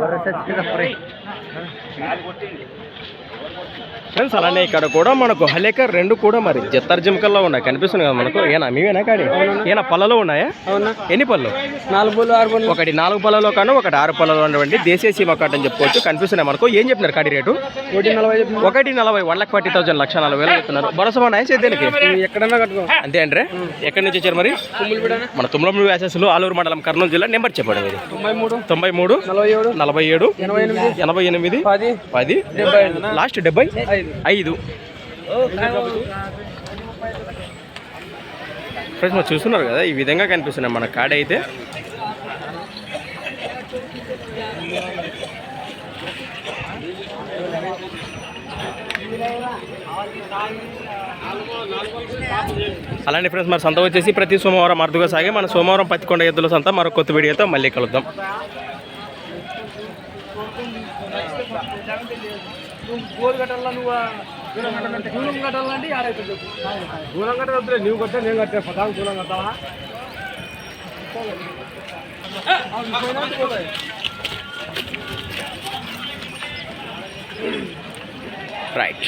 ಬರೋ ಸಚ್ಚಿದ ಪರಿ ఫ్రెండ్స్ అలానే ఇక్కడ కూడా మనకు హలేకర్ రెండు కూడా మరి జత్తర్జంకల్లో ఉన్నాయి. కనిపిస్తుంది కదా మనకు? ఏనా? మీవేనా కాడి? ఏనా? పళ్ళలో ఉన్నాయా? ఎన్ని పళ్ళు? నాలుగు బోళ్ళు ఆరు బోళ్ళు ఒకటి నాలుగు పళ్ళలో కాను ఒకటి ఆరు పళ్ళలో ఉన్నటువంటి దేశీయ సీమ కాట్ అని చెప్పుకోవచ్చు. కనిపిస్తున్నాయి మనకు. ఏం చెప్పినారు కాడి రేటు? ఒకటి నలభై చెప్పిన ఒకటి నలభై వన్ లాక్ ఫార్టీ థౌసండ్ లక్ష నలభై వేలు చెప్తున్నారు. భరోసా ఉన్నాయా సేద్యానికి ఎక్కడన్నా కట్టుకో. అంతే అంటే ఎక్కడి నుంచి వచ్చారు మరి? మన తుమ్మలమూడి వ్యాసెస్లో ఆలూరు మండలం కర్నూలు జిల్లా నెంబర్ చెప్పండి మీరు. తొంభై మూడు తొంభై మూడు నలభై ఏడు. నలభై ఏడు ఎనభై ఎనిమిది. ఎనభై ఎనిమిది పది. పది. లాస్ట్ డెబ్బై. ఐదు. ఐదు. ఫ్రెండ్స్ మనం చూస్తున్నారు కదా ఈ విధంగా కనిపిస్తున్నాయి మన కాడ అయితే. అలానే ఫ్రెండ్స్ మరి సంత వచ్చేసి ప్రతి సోమవారం అరుదుగా సాగే. మన సోమవారం పత్తికొండ ఎద్దుల సంత. మరో కొత్త వీడియోతో మళ్ళీ కలుద్దాం. గోల్ కట్టాలా నువ్వు దూరం కట్టాలంటే దూరం కట్టాలంటే ఆడైతే దూరం కట్టద్దు నువ్వు కట్టే నేను కట్టే పదాలు దూరం కట్టావా రైట్